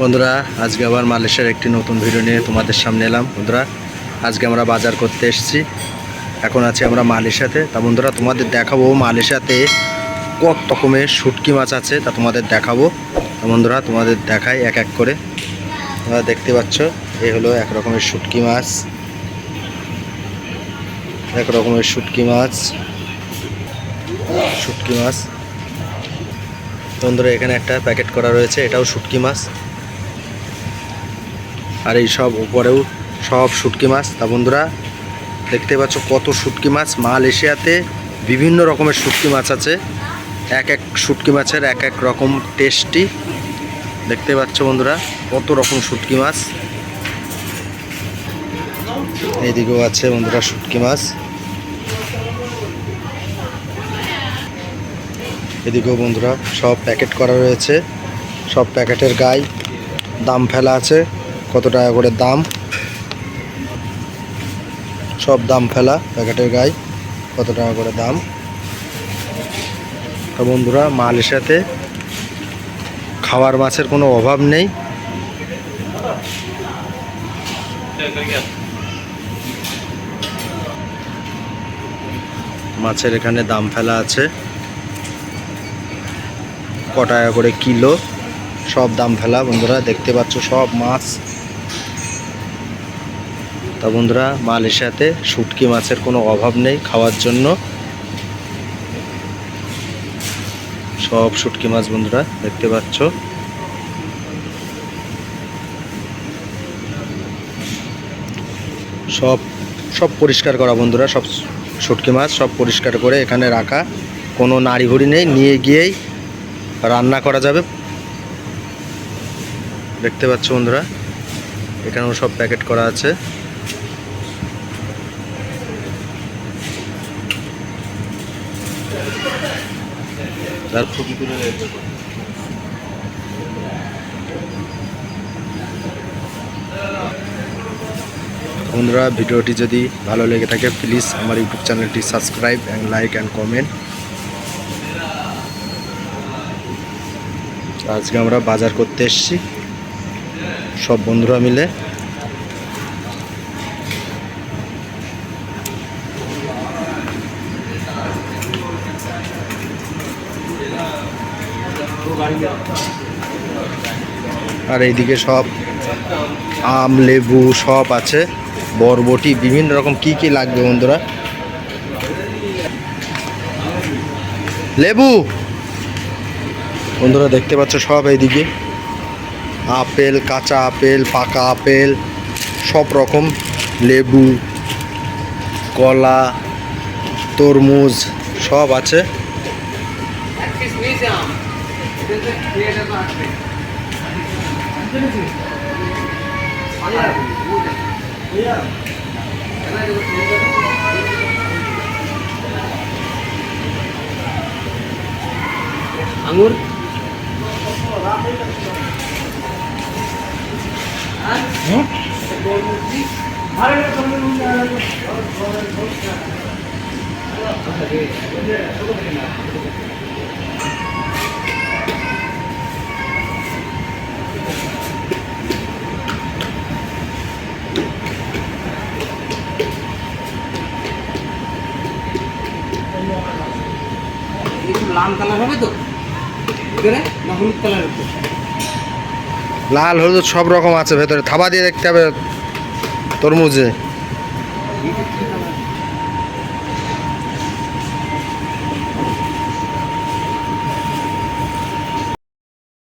বন্ধুরা, আজকে আবার মালয়েশিয়ার একটি নতুন ভিডিও নিয়ে তোমাদের সামনে এলাম। বন্ধুরা, আজকে আমরা বাজার করতে এসেছি। এখন আছি আমরা মালয়েশিয়াতে। তা বন্ধুরা, তোমাদের দেখাবো মালয়েশিয়াতে কত রকমের শুটকি মাছ আছে, তা তোমাদের দেখাবো। বন্ধুরা, তোমাদের দেখাই এক এক করে। তোমরা দেখতে পাচ্ছ এই হলো এক রকমের শুটকি মাছ। এক রকমের শুটকি মাছ। শুটকি মাছ। বন্ধুরা, এখানে একটা প্যাকেট করা রয়েছে, এটাও শুটকি মাছ। আর এই সব উপরেও সব শুটকি মাছ। তা বন্ধুরা, দেখতে পাচ্ছ কত শুটকি মাছ। মালয়েশিয়াতে বিভিন্ন রকমের শুটকি মাছ আছে। এক এক শুটকি মাছের এক এক রকম টেস্টি দেখতে পাচ্ছ বন্ধুরা, কত রকম শুটকি মাছ। এইদিকেও আছে বন্ধুরা শুটকি মাছ। এদিকেও বন্ধুরা সব প্যাকেট করা রয়েছে। সব প্যাকেটের গায়ে দাম ফেলা আছে। কত টাকা করে দাম? সব দাম ফেলা, প্যাকেটের গায়ে কত টাকা করে দাম? তো বন্ধুরা, মালয়েশিয়াতে খাওয়ার মাছের কোনো অভাব নেই। মাছের এখানে দাম ফেলা আছে। ক টাকা করে কিলো, সব দাম ফেলা। বন্ধুরা, দেখতে পাচ্ছ সব মাছ। তা বন্ধুরা, মালয়েশিয়াতে শুটকি মাছের কোনো অভাব নেই খাওয়ার জন্য। সব শুটকি মাছ বন্ধুরা, দেখতে পাচ্ছ। সব সব পরিষ্কার করা বন্ধুরা, সব শুটকি মাছ সব পরিষ্কার করে এখানে রাখা। কোনো নাড়ি ঘড়ি নেই, নিয়ে গিয়েই রান্না করা যাবে। দেখতে পাচ্ছ বন্ধুরা, এখানেও সব প্যাকেট করা আছে। তার ছবি তুলে বন্ধুরা, ভিডিওটি যদি ভালো লেগে থাকে প্লিজ আমার ইউটিউব চ্যানেলটি subscribe and like and comment আজকে আমরা বাজার করতে এসেছি। সব বন্ধুরা মিলে আর এইদিকে সব আম, লেবু সব আছে, বরবটি, বিভিন্ন রকম কি কি লাগবে বন্ধুরা? লেবু! বন্ধুরা দেখতে পাচ্ছ সব এইদিকে। আপেল, কাঁচা আপেল, পাকা আপেল, সব রকম লেবু, কলা, তরমুজ সব আছে। আঙুর একটু লাল কালার হবে তো? ভিতরে না হলুদ কালার হবে লাল হলুদ সব রকম আছে ভেতরে। থাবা দিয়ে দেখতে হবে তরমুজে।